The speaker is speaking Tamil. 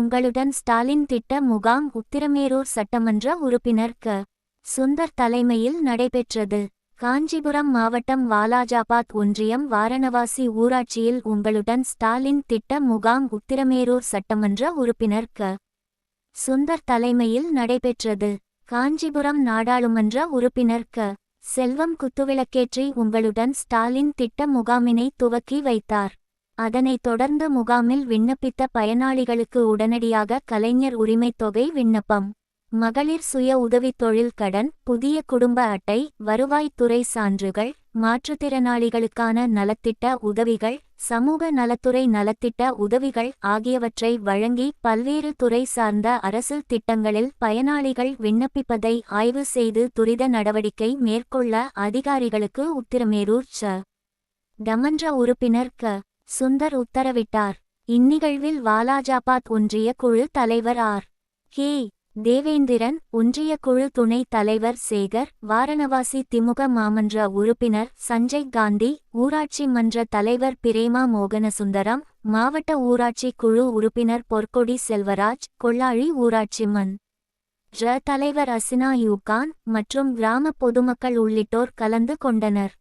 உங்களுடன் ஸ்டாலின் திட்ட முகாம் உத்திரமேரூர் சட்டமன்ற உறுப்பினர் க சுந்தர் தலைமையில் நடைபெற்றது. காஞ்சிபுரம் மாவட்டம் வாலாஜாபாத் ஒன்றியம் வாரணவாசி ஊராட்சியில் உங்களுடன் ஸ்டாலின் திட்ட முகாம் உத்திரமேரூர் சட்டமன்ற உறுப்பினர் க சுந்தர் தலைமையில் நடைபெற்றது. காஞ்சிபுரம் நாடாளுமன்ற உறுப்பினர் க செல்வம் குத்துவிளக்கேற்றி உங்களுடன் ஸ்டாலின் திட்ட முகாமினை துவக்கி வைத்தார். அதனைத் தொடர்ந்து முகாமில் விண்ணப்பித்த பயனாளிகளுக்கு உடனடியாக கலைஞர் உரிமைத்தொகை விண்ணப்பம். மகளிர் சுய உதவித் தொழில் கடன் புதிய குடும்ப அட்டை வருவாய்த்துறை சான்றுகள் மாற்றுத்திறனாளிகளுக்கான நலத்திட்ட உதவிகள் சமூக நலத்துறை நலத்திட்ட உதவிகள் ஆகியவற்றை வழங்கி பல்வேறு துறை சார்ந்த அரசு திட்டங்களில் பயனாளிகள் விண்ணப்பிப்பதை ஆய்வு செய்து துரித நடவடிக்கை மேற்கொள்ள அதிகாரிகளுக்கு உத்திரமேரூர் ச. டமன்ற உறுப்பினர் க. சுந்தர் உத்தரவிட்டார். இந்நிகழ்வில் வாலாஜாபாத் ஒன்றிய குழு தலைவர் ஆர். கே. தேவேந்திரன் ஒன்றிய குழு துணைத் தலைவர் சேகர் வாரணவாசி திமுக மாமன்ற உறுப்பினர் சஞ்சய் காந்தி ஊராட்சி மன்ற தலைவர் பிரேமா மோகனசுந்தரம் மாவட்ட ஊராட்சி குழு உறுப்பினர் பொற்கொடி செல்வராஜ் கொள்ளாழி ஊராட்சி மன். தலைவர் அசினா யூகான் மற்றும் கிராம பொதுமக்கள் உள்ளிட்டோர் கலந்து கொண்டனர்.